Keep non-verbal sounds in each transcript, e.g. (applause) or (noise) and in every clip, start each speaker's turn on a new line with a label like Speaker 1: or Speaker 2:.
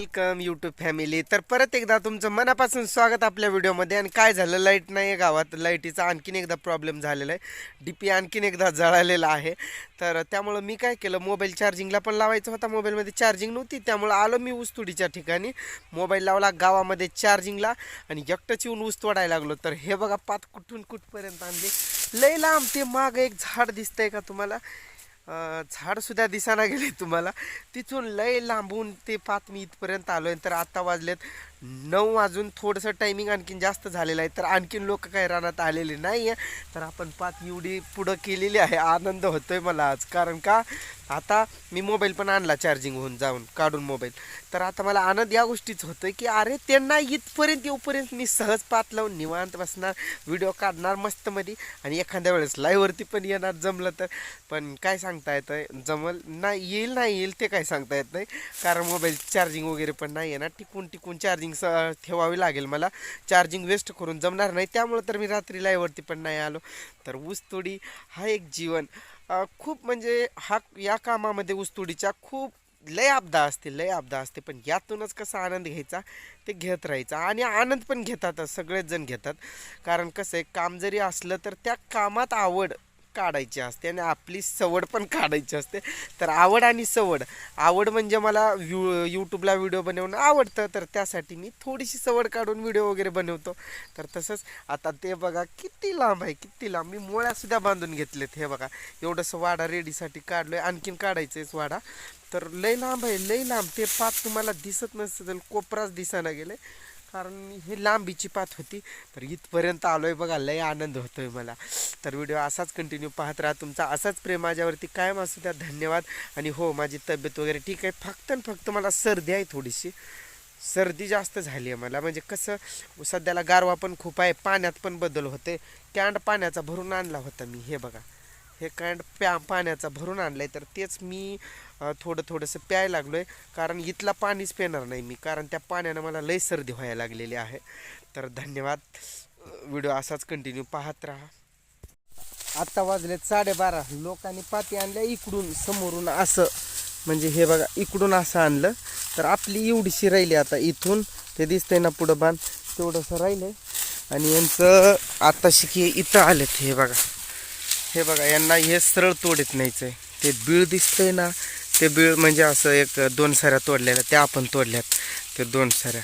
Speaker 1: Welcome YouTube family. तर परत एकदा तुमचं मनापासून स्वागत आपल्या व्हिडिओमध्ये. आणि काय झालं लाइट नाही आहे गावात. लाईटीचा आणखीन एकदा प्रॉब्लेम झालेला आहे. डी पी आणखीन एकदा जळालेला आहे. तर त्यामुळं मी काय केलं मोबाईल चार्जिंगला पण लावायचा होता. मोबाईलमध्ये चार्जिंग नव्हती. त्यामुळं आलो मी ऊसतोडीच्या ठिकाणी. मोबाईल लावला गावामध्ये चार्जिंगला आणि एकटंच येऊन ऊस तोडायला लागलो. तर हे बघा पात कुठून कुठपर्यंत आणले. लय लांब ते माग एक झाड दिसतंय का तुम्हाला? झाडसुद्धा दिसाना गेले तुम्हाला. तिथून लय लांबून ते पात मी इथपर्यंत आलो आहे तर आत्ता वाजलेत नऊ वाजून थोडंसं टायमिंग आणखीन जास्त झालेलं आहे. तर आणखीन लोक काही रानात आलेले नाही आहे तर आपण पात एवढी पुढं केलेली आहे. आनंद होतोय मला आज. कारण का? आता मी मोबाईल पण आणला चार्जिंग होऊन जाऊन काढून मोबाईल तर आता मला आनंद या गोष्टीच होतोय की अरे त्यांना इथपर्यंत येऊपर्यंत मी सहज पात लावून निवांत बसणार व्हिडिओ काढणार मस्तमध्ये. आणि एखाद्या वेळेस लाईव्हवरती पण येणार जमलं तर. पण काय सांगता येतं जमल नाही येईल नाही येईल ते काय सांगता येत नाही. कारण मोबाईल चार्जिंग वगैरे पण नाही येणार टिकून टिकून चार्जिंग स ठेवावी लागेल मला. चार्जिंग वेस्ट करून जमणार नाही. त्यामुळं तर मी रात्री लाईव्हवरती पण नाही आलो. तर ऊसतोडी हा एक जीवन. खूप म्हणजे हा या कामामध्ये ऊसतोडीच्या खूप लय आपदा असते लय आपदा असते. पण यातूनच कसा आनंद घ्यायचा ते घेत राहायचा. आणि आनंद पण घेतातच सगळेच जण घेतात. कारण कसं आहे काम जरी असलं तर त्या कामात आवड काढायची असते आणि आपली सवड पण काढायची असते. तर आवड आणि सवड. आवड म्हणजे मला व्यू यूट्यूबला व्हिडिओ बनवणं आवडतं. तर त्यासाठी मी थोडीशी सवड काढून व्हिडिओ वगैरे बनवतो. तर तसंच आता ते बघा किती लांब आहे किती लांब. मी मोळ्यासुद्धा बांधून घेतलेत हे बघा. एवढंसं वाडा रेडीसाठी काढलो आहे आणखीन काढायचं आहे वाडा. तर लय लांब आहे लय लांब. ते पात तुम्हाला दिसत नसेल कोपराच दिसायला गेले कारण हे लांबीची पात होती तर इथपर्यंत आलो आहे बघा लय आनंद होतो आहे मला. तर व्हिडिओ असाच कंटिन्यू पाहत राहा. तुमचा असाच प्रेम माझ्यावरती कायम असू द्या. धन्यवाद. आणि हो माझी तब्येत वगैरे ठीक आहे. फक्त आणि फक्त मला सर्दी आहे थोडीशी. सर्दी जास्त झाली आहे मला. म्हणजे कसं सध्याला गारवा पण खूप आहे. पाण्यात पण बदल होते. कॅन्ड पाण्याचा भरून आणला होता मी. हे बघा. हे कॅन्ड प्या पाण्याचा भरून आणलं आहे तर तेच मी थोडं थोडंसं प्यायला लागलो आहे कारण इथला पाणीच पिणार नाही मी. कारण त्या पाण्यानं मला लय सर्दी व्हायला लागलेली आहे. तर धन्यवाद. व्हिडिओ असाच कंटिन्यू पाहत राहा. आत्ता वाजले साडेबारा. लोकांनी पाती आणल्या इकडून समोरून असं. म्हणजे हे बघा इकडून असं आणलं. तर आपली एवढीशी राहिली आता इथून. ते दिसतंय ना पुढं बांध. तेवढंसं राहिलंय. आणि यांचं आत्ता शिकी इथं आलेत हे बघा. हे बघा यांना हे सरळ तोडीत न्यायचं आहे. ते बीळ दिसतंय ना ते बीळ म्हणजे असं एक दोन साऱ्या तोडलेल्या त्या आपण तोडल्यात. ते दोन साऱ्या.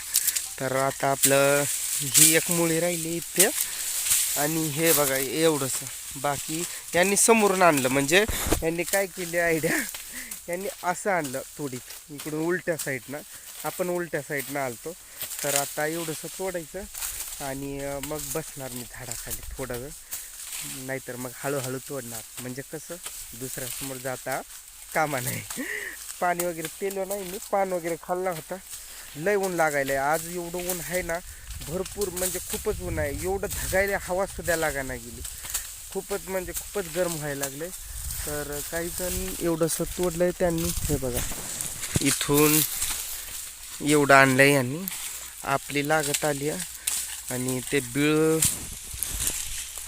Speaker 1: तर आता आपलं ही एक मुळी राहिली इथे. आणि हे बघा एवढंसं बाकी यांनी समोरून आणलं म्हणजे यांनी काय केली आयडिया यांनी असं आणलं तोडीत. इकडून उलट्या साईडनं आपण उलट्या साईडनं आलतो. तर आता एवढंसं तोडायचं. आणि मग बसणार मी झाडाखाली थोडंसं नाहीतर मग हळूहळू तोडणार. म्हणजे कसं दुसऱ्यासमोर जाता कामा नाही (laughs) पाणी वगैरे पेलो नाही मी पान वगैरे खाल्ला होता. लय ऊन लागायला आज एवढं ऊन आहे ना भरपूर म्हणजे खूपच ऊन आहे. एवढं धगायला हवा सुद्धा लागाना गेली. खूपच म्हणजे खूपच गरम व्हायला लागले तर काही जण एवढंसं तोडलंय त्यांनी. हे बघा. इथून एवढं आणलंय यांनी. आपली लागत आली आहे. आणि ते बिळ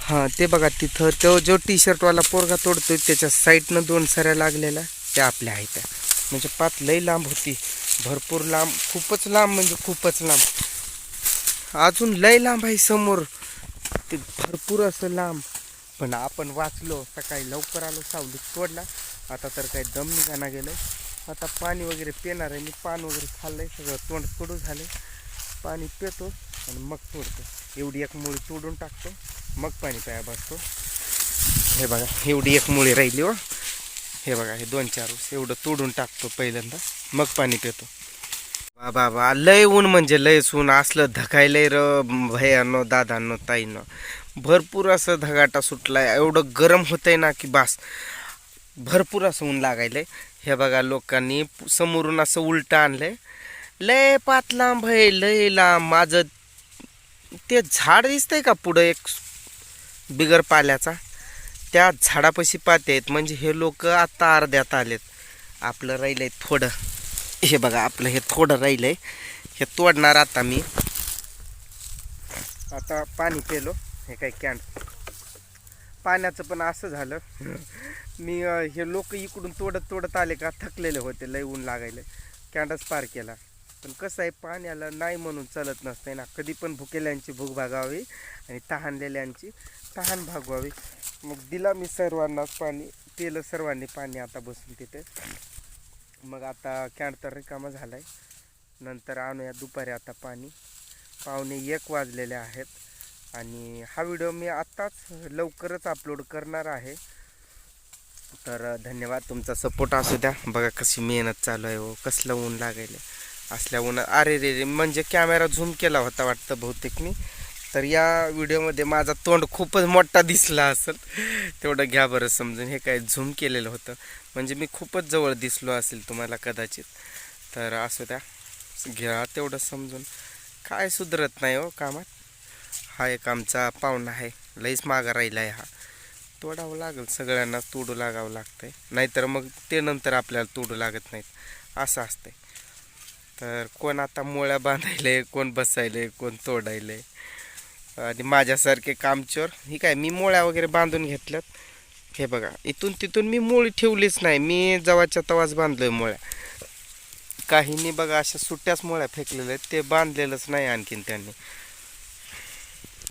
Speaker 1: हां ते बघा तिथं तो जो टी शर्टवाला पोरगा तोडतोय त्याच्या साईडनं दोन सऱ्या लागलेल्या त्या आपल्या आहेत. म्हणजे पात लई लांब होती. भरपूर लांब खूपच लांब म्हणजे खूपच लांब. अजून लय लांब आहे समोर. ते भरपूर असं लांब. पण आपण वाचलो सकाळी लवकर आलो सावलीत तोडला आता तर काही दम निघाना गेलं आता पाणी वगैरे पिणार आहे मी. पान वगैरे खाल्लं आहे सगळं तोंड कडू झालं पाणी पितो आणि मग तोडतो एवढी एक मुळी तोडून टाकतो. मग पाणी प्याया बसतो हे बघा एवढी एक मुळी राहिली हो. हे बघा हे दोन चार ऊस एवढं तोडून टाकतो पहिल्यांदा. मग पाणी पितो. बा बाबा लय ऊन म्हणजे लयच ऊन. असलं धकायलंय र भयानो दादांनो ताईनं. भरपूर असं धगाटा सुटलाय. एवढं गरम होतंय ना की बास. भरपूर असं ऊन लागायलंय. हे बघा लोकांनी समोरून असं उलटं आणलंय. लय पात लांब आहे लय लांब. माझं ते झाड दिसतंय का पुढं? एक बिगर पाल्याचा त्या झाडापाशी पाते आहेत. म्हणजे हे लोक आता अर्ध्यात आलेत. आपलं राहिलं आहे थोडं. हे बघा आपलं हे थोडं राहिलं आहे हे तोडणार आता मी. आता पाणी पेलो. हे काय कॅन. पाण्याचं पण असं झालं. मी हे लोक इकडून तोडत तोडत आले का थकलेले होते. लय ऊन लागायला. कॅन्डच पार केला. पण कसं आहे पाण्याला नाही म्हणून चालत नसतंय ना. कधी पण भुकेल्यांची भूक भागावी आणि तहानलेल्यांची. तहान भागवावी. मग दिला मी सर्वांनाच पाणी पिलं सर्वांनी पाणी आता बसून तिथे. मग आता कॅन तर रिकामा झाला आहे नंतर आणूया दुपारी आता पाणी. पावणे एक वाजलेले आहेत. आणि हा व्हिडिओ मी आत्ताच लवकरच अपलोड करणार आहे. तर धन्यवाद तुमचा सपोर्ट असू द्या. बघा कशी मेहनत चालू आहे हो कसलं ऊन लागायला असल्या ऊन अरे रे रे म्हणजे कॅमेरा झूम केला होता वाटतं बहुतेक मी. तर या व्हिडिओमध्ये माझा तोंड खूपच मोठा दिसला असेल. तेवढं घ्या बरं समजून. हे काय झूम केलेलं होतं. म्हणजे मी खूपच जवळ दिसलो असेल तुम्हाला कदाचित. तर असू द्या. घ्या तेवढं समजून. काय सुधरत नाही हो कामात. हा एक आमचा पाहुणा आहे. लईच मागा राहिला आहे हा. तोडावं लागेल. सगळ्यांना तोडू लागावं लागतं आहे नाहीतर मग ते नंतर आपल्याला तोडू लागत नाहीत. असं असतंय. तर कोण आता मोळ्या बांधायले कोण बसायले कोण तोडायले आणि माझ्यासारखे कामचोर. ही काय मी मोळ्या वगैरे बांधून घेतल्यात. हे बघा इथून तिथून मी मोळी ठेवलीच नाही. मी जवाच्या तवाच बांधलोय मोळ्या. काहींनी बघा अशा सुट्ट्याच मोळ्या फेकलेल्या आहेत. ते बांधलेलंच नाही आणखीन त्यांनी.